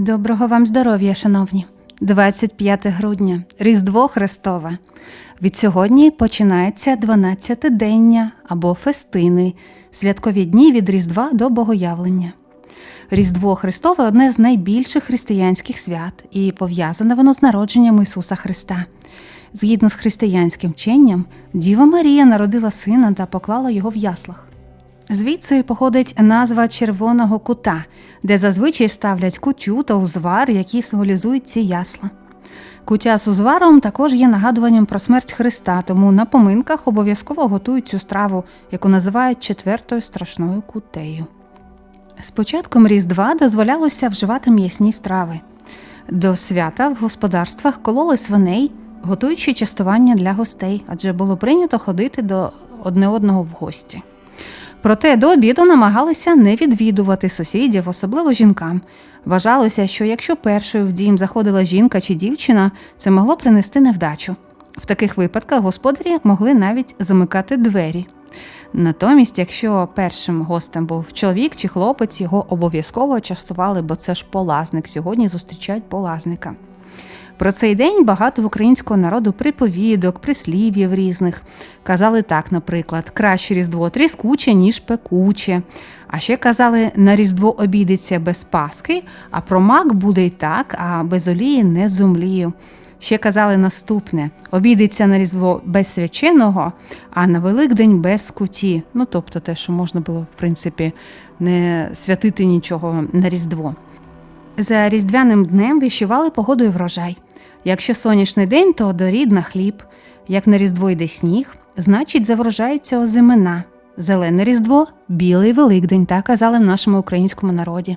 Доброго вам здоров'я, шановні. 25 грудня, Різдво Христове. Від сьогодні починається 12-дення або фестини, святкові дні від Різдва до Богоявлення. Різдво Христове одне з найбільших християнських свят, і пов'язане воно з народженням Ісуса Христа. Згідно з християнським вченням, Діва Марія народила сина та поклала його в яслах. Звідси походить назва червоного кута, де зазвичай ставлять кутю та узвар, які символізують ці ясла. Кутя з узваром також є нагадуванням про смерть Христа, тому на поминках обов'язково готують цю страву, яку називають четвертою страшною кутею. З початком Різдва дозволялося вживати м'ясні страви. До свята в господарствах кололи свиней, готуючи частування для гостей, адже було прийнято ходити до одне одного в гості. Проте до обіду намагалися не відвідувати сусідів, особливо жінкам. Вважалося, що якщо першою в дім заходила жінка чи дівчина, це могло принести невдачу. В таких випадках господарі могли навіть замикати двері. Натомість, якщо першим гостем був чоловік чи хлопець, його обов'язково частували, бо це ж полазник. Сьогодні зустрічають полазника. Про цей день багато в українського народу приповідок, прислів'їв різних. Казали так, наприклад, краще Різдво тріскуче, ніж пекуче. А ще казали, на Різдво обійдеться без паски, а про мак буде й так, а без олії не зумлію. Ще казали наступне: обійдеться на Різдво без свяченого, а на Великдень без куті. Ну тобто те, що можна було, в принципі, не святити нічого на Різдво. За різдвяним днем віщували погоду і врожай. Якщо сонячний день, то дорід на хліб. Як на різдво йде сніг, значить заврожається озимина. Зелене різдво, білий Великдень, так казали в нашому українському народі.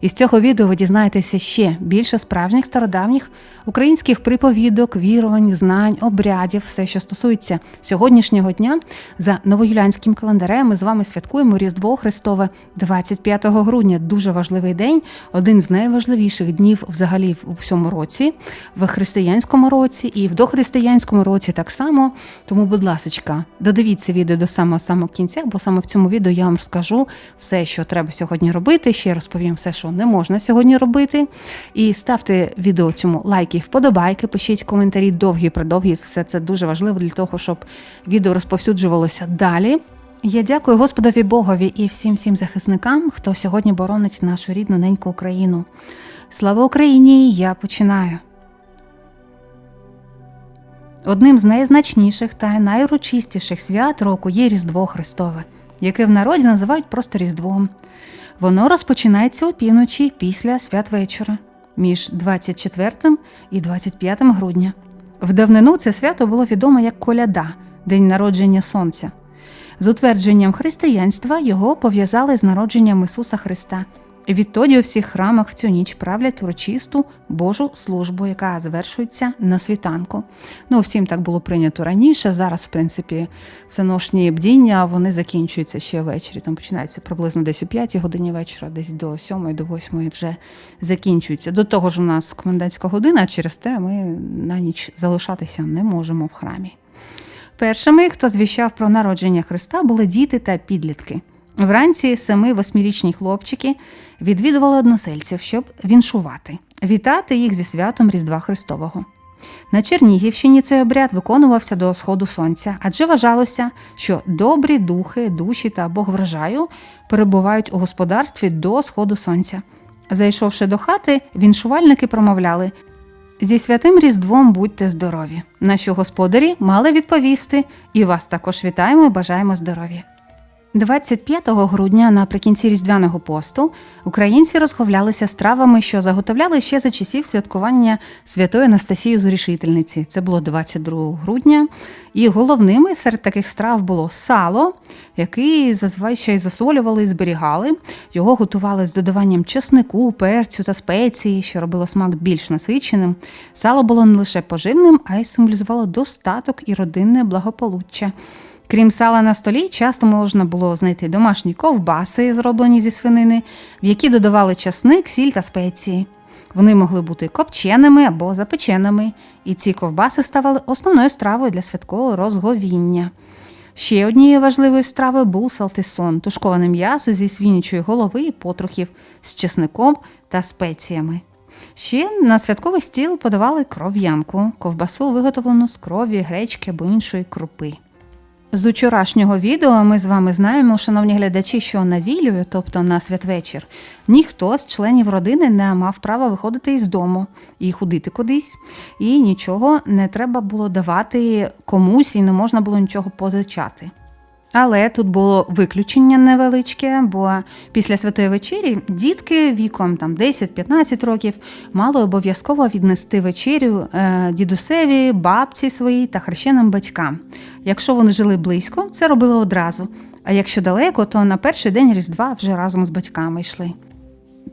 Із цього відео ви дізнаєтеся ще більше справжніх стародавніх українських приповідок, вірувань, знань, обрядів, все, що стосується сьогоднішнього дня. За новоюлянським календарем ми з вами святкуємо Різдво Христове 25 грудня. Дуже важливий день, один з найважливіших днів взагалі у всьому році, в християнському році і в дохристиянському році так само. Тому, будь ласочка, додивіться відео до самого самого кінця, бо саме в цьому відео я вам розкажу все, що треба сьогодні робити. Ще розповім все, що не можна сьогодні робити. І ставте відео цьому лайки, вподобайки, пишіть коментарі довгі, продовгі. Все це дуже важливо для того, щоб відео розповсюджувалося далі. Я дякую Господові Богові і всім всім захисникам, хто сьогодні боронить нашу рідну неньку Україну. Слава Україні! Я починаю. Одним з найзначніших та найурочистіших свят року є Різдво Христове, яке в народі називають просто Різдвом. Воно розпочинається опівночі після святвечора між 24 і 25 грудня. В давнину це свято було відомо як Коляда, День народження Сонця. З утвердженням християнства його пов'язали з народженням Ісуса Христа. Відтоді у всіх храмах в цю ніч правлять урочисту Божу службу, яка завершується на світанку. Ну, всім так було прийнято раніше. Зараз, в принципі, всеношні бдіння вони закінчуються ще ввечері. Там починаються приблизно десь о 5 годині вечора, десь до 7 до 8 вже закінчуються. До того ж, у нас комендантська година, а через те ми на ніч залишатися не можемо в храмі. Першими, хто звіщав про народження Христа, були діти та підлітки. Вранці семи восьмирічні хлопчики відвідували односельців, щоб віншувати, вітати їх зі святом Різдва Христового. На Чернігівщині цей обряд виконувався до сходу сонця, адже вважалося, що добрі духи, душі та Бог врожаю перебувають у господарстві до сходу сонця. Зайшовши до хати, віншувальники промовляли Зі святим Різдвом будьте здорові. На що господарі мали відповісти, і вас також вітаємо і бажаємо здоров'я. 25 грудня наприкінці різдвяного посту українці розховлялися стравами, що заготовляли ще за часів святкування святої Анастасії Зорішительниці. Це було 22 грудня. І головними серед таких страв було сало, яке зазвичай засолювали і зберігали. Його готували з додаванням чеснику, перцю та спеції, що робило смак більш насиченим. Сало було не лише поживним, а й символізувало достаток і родинне благополуччя. Крім сала на столі, часто можна було знайти домашні ковбаси, зроблені зі свинини, в які додавали часник, сіль та спеції. Вони могли бути копченими або запеченими, і ці ковбаси ставали основною стравою для святкового розговіння. Ще однією важливою стравою був салтисон, тушковане м'ясо зі свінячої голови і потрохів з чесником та спеціями. Ще на святковий стіл подавали кров'янку, ковбасу, виготовлену з крові, гречки або іншої крупи. З учорашнього відео ми з вами знаємо, шановні глядачі, що на вілію, тобто на святвечір, ніхто з членів родини не мав права виходити із дому і ходити кудись, і нічого не треба було давати комусь, і не можна було нічого позичати. Але тут було виключення невеличке, бо після святої вечері дітки віком там 10-15 років мали обов'язково віднести вечерю е, дідусеві, бабці своїй та хрещеним батькам. Якщо вони жили близько, це робили одразу. А якщо далеко, то на перший день Різдва вже разом з батьками йшли.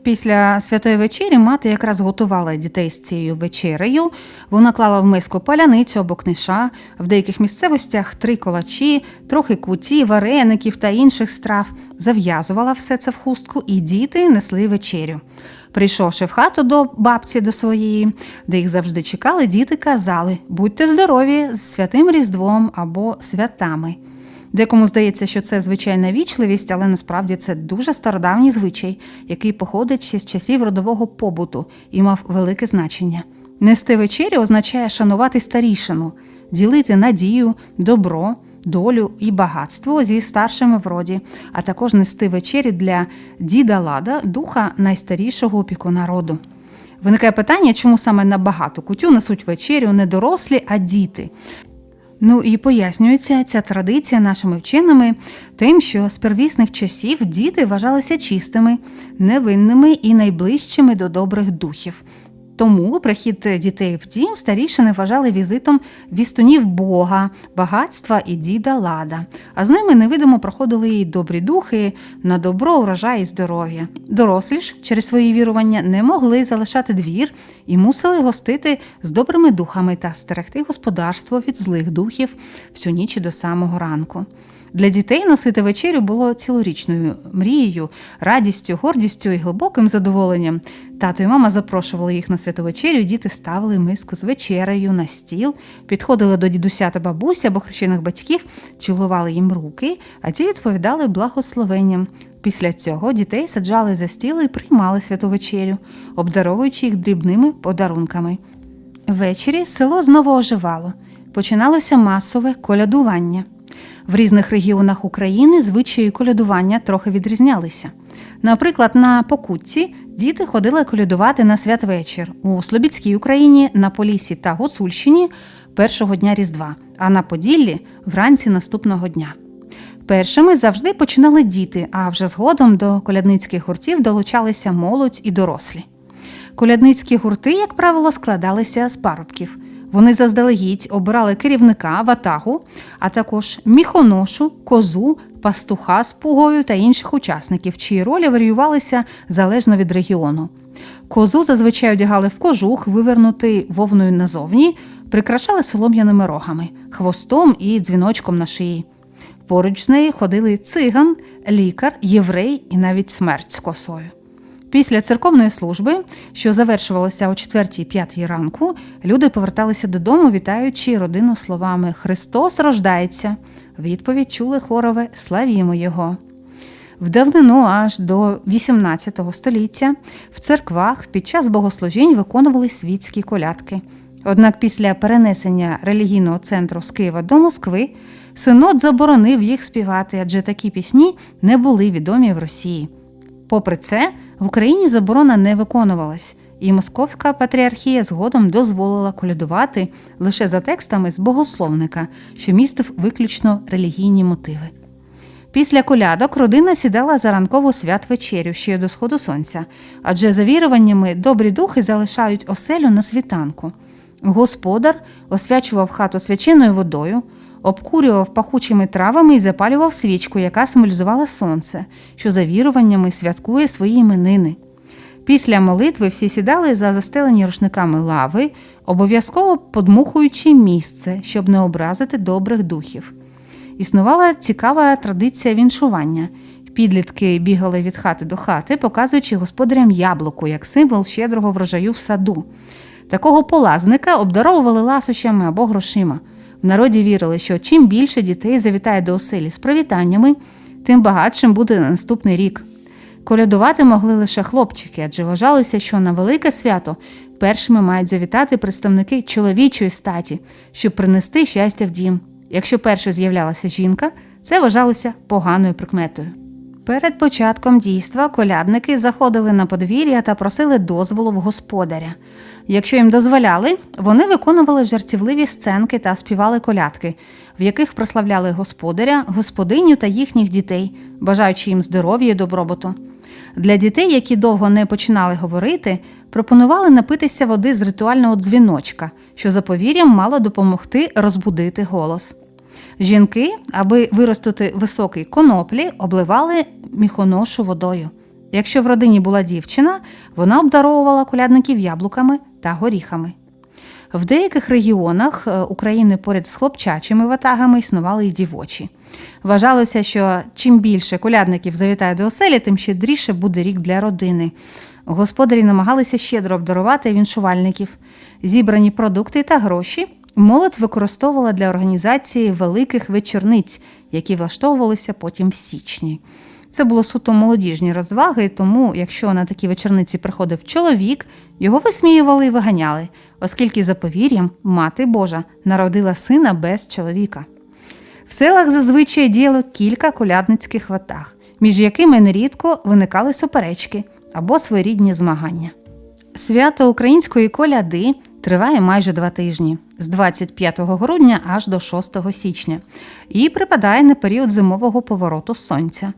Після святої вечері мати якраз готувала дітей з цією вечерею. Вона клала в миску паляницю або книша, в деяких місцевостях три колачі, трохи куті, вареників та інших страв, зав'язувала все це в хустку, і діти несли вечерю. Прийшовши в хату до бабці до своєї, де їх завжди чекали, діти казали: будьте здорові з святим Різдвом або святами. Декому здається, що це звичайна вічливість, але насправді це дуже стародавній звичай, який походить ще з часів родового побуту і мав велике значення. Нести вечерю означає шанувати старішину, ділити надію, добро, долю і багатство зі старшими в роді, а також нести вечері для діда лада, духа найстарішого опікуна роду. Виникає питання, чому саме на багату кутю несуть вечерю не дорослі, а діти. Ну і пояснюється ця традиція нашими вченими тим, що з первісних часів діти вважалися чистими, невинними і найближчими до добрих духів. Тому прихід дітей в дім старішини вважали візитом вістунів Бога, багатства і діда лада, а з ними невидимо проходили і добрі духи на добро, урожай і здоров'я. Дорослі ж через свої вірування не могли залишати двір і мусили гостити з добрими духами та стерегти господарство від злих духів всю ніч до самого ранку. Для дітей носити вечерю було цілорічною мрією, радістю, гордістю і глибоким задоволенням. Тато і мама запрошували їх на святу вечерю, і діти ставили миску з вечерею на стіл, підходили до дідуся та бабуся або хрещених батьків, цілували їм руки, а ті відповідали благословенням. Після цього дітей саджали за стіл і приймали святу вечерю, обдаровуючи їх дрібними подарунками. Ввечері село знову оживало. Починалося масове колядування. В різних регіонах України звичаї колядування трохи відрізнялися. Наприклад, на Покутці діти ходили колядувати на святвечір у Слобідській Україні, на Полісі та Гуцульщині першого дня Різдва, а на Поділлі вранці наступного дня. Першими завжди починали діти, а вже згодом до колядницьких гуртів долучалися молодь і дорослі. Колядницькі гурти, як правило, складалися з парубків. Вони заздалегідь обирали керівника ватагу, а також міхоношу, козу, пастуха з пугою та інших учасників, чиї ролі варіювалися залежно від регіону. Козу зазвичай одягали в кожух, вивернутий вовною назовні, прикрашали солом'яними рогами, хвостом і дзвіночком на шиї. Поруч з нею ходили циган, лікар, єврей і навіть смерть з косою. Після церковної служби, що завершувалася о 4-5 ранку, люди поверталися додому, вітаючи родину словами Христос рождається. Відповідь чули хорове Славімо Його. В давнину аж до 18 століття в церквах під час богослужінь виконували світські колядки. Однак після перенесення релігійного центру з Києва до Москви синод заборонив їх співати, адже такі пісні не були відомі в Росії. Попри це, в Україні заборона не виконувалась, і Московська патріархія згодом дозволила колядувати лише за текстами з богословника, що містив виключно релігійні мотиви. Після колядок родина сідала за ранкову святвечерю ще до сходу сонця, адже за віруваннями добрі духи залишають оселю на світанку. Господар освячував хату свяченою водою, обкурював пахучими травами і запалював свічку, яка символізувала сонце, що за віруваннями святкує свої іменини. Після молитви всі сідали за застелені рушниками лави, обов'язково подмухуючи місце, щоб не образити добрих духів. Існувала цікава традиція віншування. Підлітки бігали від хати до хати, показуючи господарям яблуко як символ щедрого врожаю в саду. Такого полазника обдаровували ласощами або грошима. В народі вірили, що чим більше дітей завітає до оселі з привітаннями, тим багатшим буде наступний рік. Колядувати могли лише хлопчики, адже вважалося, що на велике свято першими мають завітати представники чоловічої статі, щоб принести щастя в дім. Якщо першою з'являлася жінка, це вважалося поганою прикметою. Перед початком дійства колядники заходили на подвір'я та просили дозволу в господаря. Якщо їм дозволяли, вони виконували жартівливі сценки та співали колядки, в яких прославляли господаря, господиню та їхніх дітей, бажаючи їм здоров'я і добробуту. Для дітей, які довго не починали говорити, пропонували напитися води з ритуального дзвіночка, що за повір'ям мало допомогти розбудити голос. Жінки, аби виростити високий коноплі, обливали міхоношу водою. Якщо в родині була дівчина, вона обдаровувала колядників яблуками та горіхами. В деяких регіонах е, України поряд з хлопчачими ватагами існували й дівочі. Вважалося, що чим більше колядників завітає до оселі, тим щедріше буде рік для родини. Господарі намагалися щедро обдарувати віншувальників. Зібрані продукти та гроші молодь використовувала для організації великих вечорниць, які влаштовувалися потім в січні. Це було суто молодіжні розваги, тому, якщо на такі вечорниці приходив чоловік, його висміювали і виганяли, оскільки, за повір'ям, мати Божа народила сина без чоловіка. В селах зазвичай діяло кілька колядницьких ватаг, між якими нерідко виникали суперечки або своєрідні змагання. Свято української коляди триває майже два тижні з 25 грудня аж до 6 січня і припадає на період зимового повороту сонця.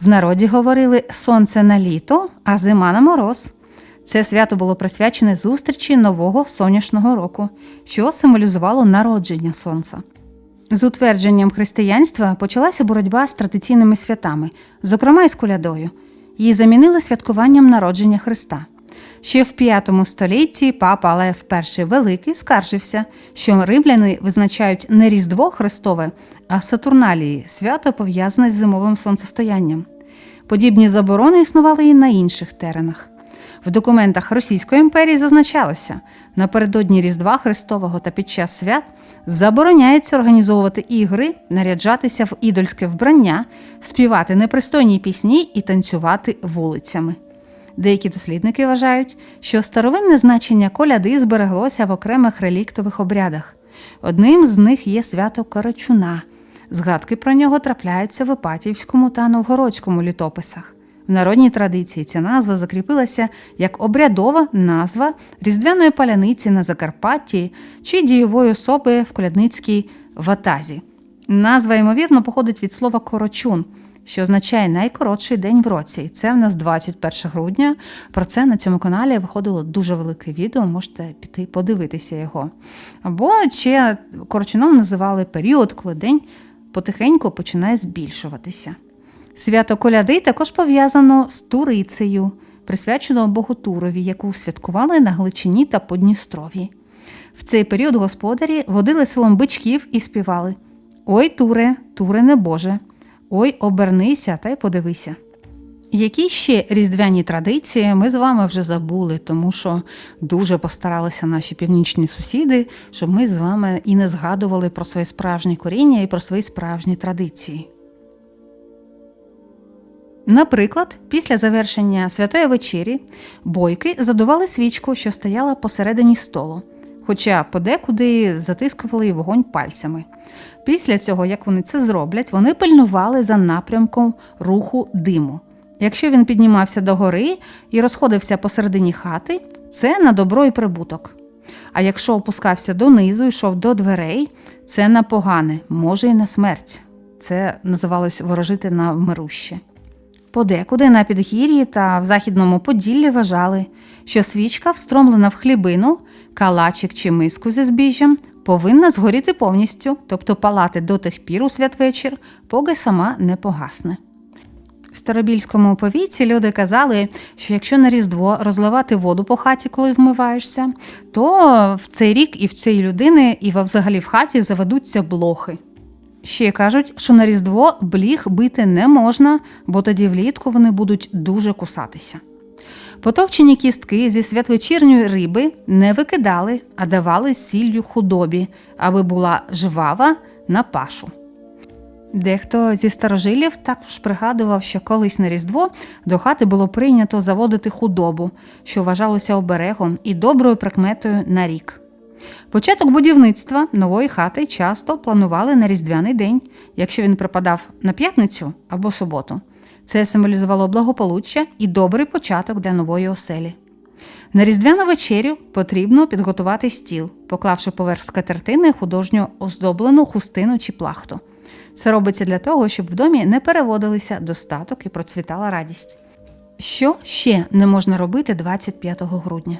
В народі говорили сонце на літо, а зима на мороз. Це свято було присвячене зустрічі нового сонячного року, що символізувало народження сонця. З утвердженням християнства почалася боротьба з традиційними святами, зокрема із колядою. Її замінили святкуванням народження Христа. Ще в V столітті папа Лев І Великий скаржився, що римляни визначають не Різдво Христове, а Сатурналії свято пов'язане з зимовим сонцестоянням. Подібні заборони існували і на інших теренах. В документах Російської імперії зазначалося, напередодні Різдва Христового та під час свят забороняється організовувати ігри, наряджатися в ідольське вбрання, співати непристойні пісні і танцювати вулицями. Деякі дослідники вважають, що старовинне значення коляди збереглося в окремих реліктових обрядах. Одним з них є свято Корочуна. Згадки про нього трапляються в Іпатівському та Новгородському літописах. В народній традиції ця назва закріпилася як обрядова назва різдвяної паляниці на Закарпатті чи дієвої особи в колядницькій ватазі. Назва, ймовірно, походить від слова корочун, що означає найкоротший день в році. Це в нас 21 грудня. Про це на цьому каналі виходило дуже велике відео, можете піти подивитися його. Або ще корочуном називали період, коли день потихеньку починає збільшуватися. Свято коляди також пов'язано з Турицею, присвячено Богу Турові, яку святкували на Гличині та Подністров'ї. В цей період господарі водили селом бичків і співали Ой, Туре, Туре не Боже, ой, обернися та й подивися. Які ще різдвяні традиції ми з вами вже забули, тому що дуже постаралися наші північні сусіди, щоб ми з вами і не згадували про своє справжнє коріння і про свої справжні традиції. Наприклад, після завершення святої вечері бойки задували свічку, що стояла посередині столу, хоча подекуди затискували вогонь пальцями. Після цього, як вони це зроблять, вони пильнували за напрямком руху диму. Якщо він піднімався до гори і розходився посередині хати, це на добро і прибуток. А якщо опускався донизу, йшов до дверей, це на погане, може й на смерть. Це називалось ворожити на вмируще. Подекуди на підгір'ї та в західному Поділлі вважали, що свічка, встромлена в хлібину, калачик чи миску зі збіжжям, повинна згоріти повністю, тобто палати до тих пір у святвечір, поки сама не погасне. В старобільському повіці люди казали, що якщо на Різдво розливати воду по хаті, коли вмиваєшся, то в цей рік і в цієї людини, і взагалі в хаті заведуться блохи. Ще кажуть, що на Різдво бліг бити не можна, бо тоді влітку вони будуть дуже кусатися. Потовчені кістки зі святвечірньої риби не викидали, а давали сіллю худобі, аби була жвава на пашу. Дехто зі старожилів також пригадував, що колись на Різдво до хати було прийнято заводити худобу, що вважалося оберегом і доброю прикметою на рік. Початок будівництва нової хати часто планували на Різдвяний день, якщо він припадав на п'ятницю або суботу. Це символізувало благополуччя і добрий початок для нової оселі. На різдвяну вечерю потрібно підготувати стіл, поклавши поверх скатертини художньо оздоблену хустину чи плахту. Це робиться для того, щоб в домі не переводилися достаток і процвітала радість. Що ще не можна робити 25 грудня?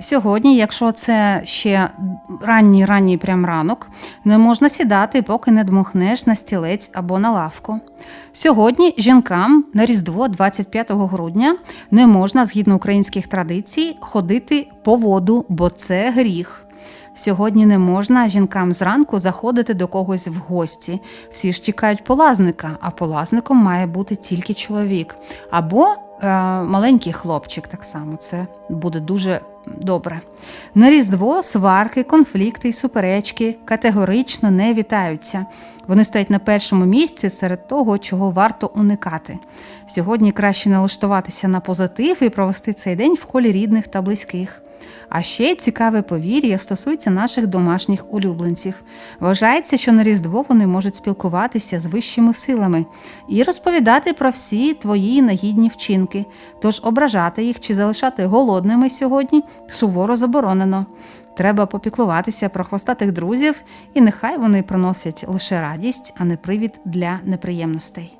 Сьогодні, якщо це ще ранній ранній прям ранок, не можна сідати, поки не дмухнеш на стілець або на лавку. Сьогодні жінкам на Різдво, 25 грудня, не можна, згідно українських традицій, ходити по воду, бо це гріх. Сьогодні не можна жінкам зранку заходити до когось в гості. Всі ж чекають полазника, а полазником має бути тільки чоловік. Або маленький хлопчик так само. Це буде дуже добре. На Різдво сварки, конфлікти і суперечки категорично не вітаються. Вони стоять на першому місці серед того, чого варто уникати. Сьогодні краще налаштуватися на позитив і провести цей день в колі рідних та близьких. А ще цікаве повір'я стосується наших домашніх улюбленців. Вважається, що на Різдво вони можуть спілкуватися з вищими силами і розповідати про всі твої нагідні вчинки. Тож ображати їх чи залишати голодними сьогодні суворо заборонено. Треба попіклуватися про хвостатих друзів, і нехай вони приносять лише радість, а не привід для неприємностей.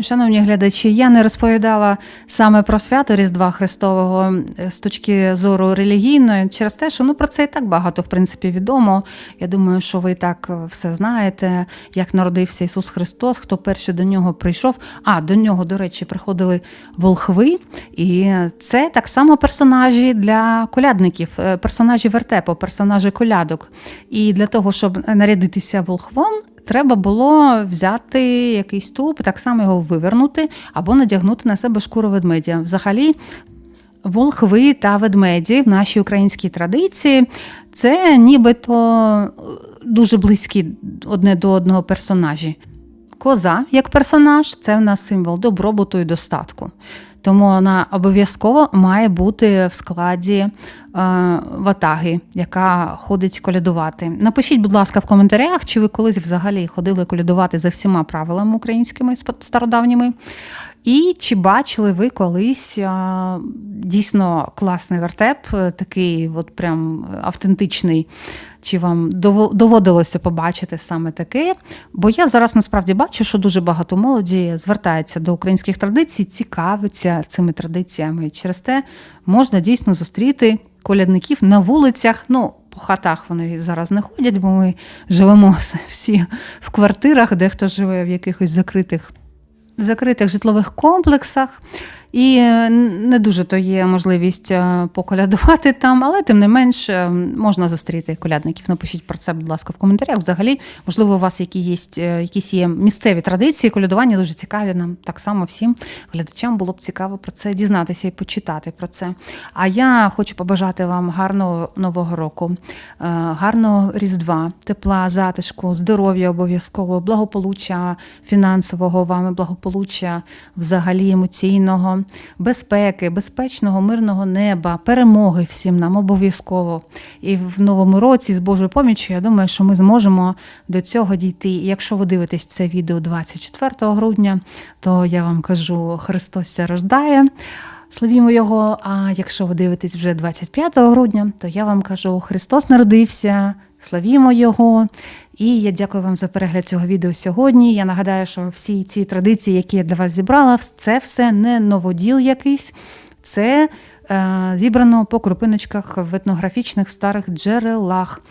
Шановні глядачі, я не розповідала саме про свято Різдва Христового е, з точки зору релігійної, через те, що ну про це і так багато в принципі відомо. Я думаю, що ви так е, все знаєте, як народився Ісус Христос, хто перший до нього прийшов. А до нього, до речі, приходили волхви, і це так само персонажі для колядників, е, персонажі вертепу, персонажі колядок. І для того, щоб нарядитися волхвом треба було взяти якийсь туп, так само його вивернути або надягнути на себе шкуру ведмедя. Взагалі. Волхви та ведмеді в нашій українській традиції це нібито дуже близькі одне до одного персонажі. Коза як персонаж це в нас символ добробуту і достатку. Тому вона обов'язково має бути в складі е, ватаги, яка ходить колядувати. Напишіть, будь ласка, в коментарях, чи ви колись взагалі ходили колядувати за всіма правилами українськими стародавніми. І чи бачили ви колись а, дійсно класний вертеп, такий от прям автентичний, чи вам доводилося побачити саме таке? Бо я зараз насправді бачу, що дуже багато молоді звертається до українських традицій, цікавиться цими традиціями. Через те можна дійсно зустріти колядників на вулицях. ну, по хатах вони зараз не ходять, бо ми живемо всі в квартирах, дехто живе в якихось закритих закритих житлових комплексах. І е, не дуже то є можливість е, поколядувати там, але тим не менш е, можна зустріти колядників. Напишіть про це, будь ласка, в коментарях. Взагалі, можливо, у вас які є, якісь є місцеві традиції, колядування дуже цікаві. Нам так само всім глядачам було б цікаво про це дізнатися і почитати про це. А я хочу побажати вам гарного нового року, гарного різдва, тепла, затишку, здоров'я обов'язково, благополуччя фінансового вами, благополуччя взагалі емоційного безпеки, безпечного, мирного неба, перемоги всім нам обов'язково. І в новому році з Божою поміччю, я думаю, що ми зможемо до цього дійти. І якщо ви дивитесь це відео 24 грудня, то я вам кажу, Христос рождає. Славімо Його. А якщо ви дивитесь вже 25 грудня, то я вам кажу: Христос народився, славімо Його. І я дякую вам за перегляд цього відео сьогодні. Я нагадаю, що всі ці традиції, які я для вас зібрала, це все не новоділ якийсь, це е, зібрано по крупиночках в етнографічних старих джерелах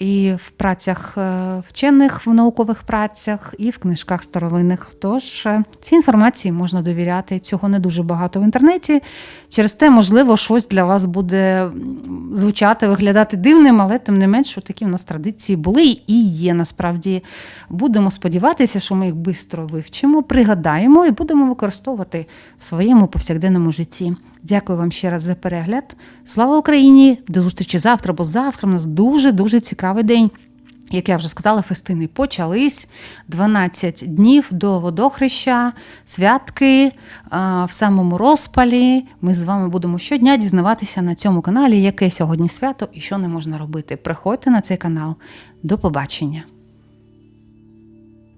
і в працях е, вчених, в наукових працях, і в книжках старовинних. Тож е, цій інформації можна довіряти. Цього не дуже багато в інтернеті. Через те, можливо, щось для вас буде звучати, виглядати дивним, але тим не менш, такі в нас традиції були і є. Насправді будемо сподіватися, що ми їх швидко вивчимо, пригадаємо і будемо використовувати в своєму повсякденному житті. Дякую вам ще раз за перегляд. Слава Україні! До зустрічі завтра, бо завтра у нас дуже-дуже цікавий день. Як я вже сказала, фестини почались 12 днів до водохреща, святки в самому розпалі. Ми з вами будемо щодня дізнаватися на цьому каналі, яке сьогодні свято і що не можна робити. Приходьте на цей канал. До побачення!